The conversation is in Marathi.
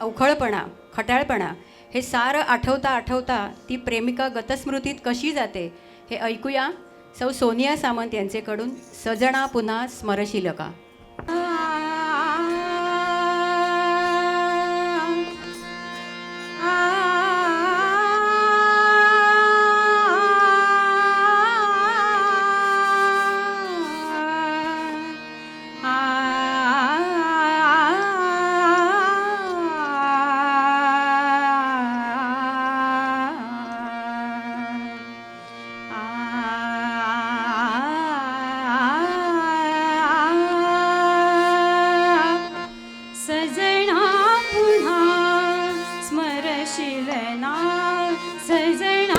अवखळपणा खट्याळपणा हे सारं आठवता आठवता ती प्रेमिका गतस्मृतीत कशी जाते हे ऐकूया सौ सोनिया सामंत यांचेकडून सजना पुन्हा स्मरशील का şirena sezena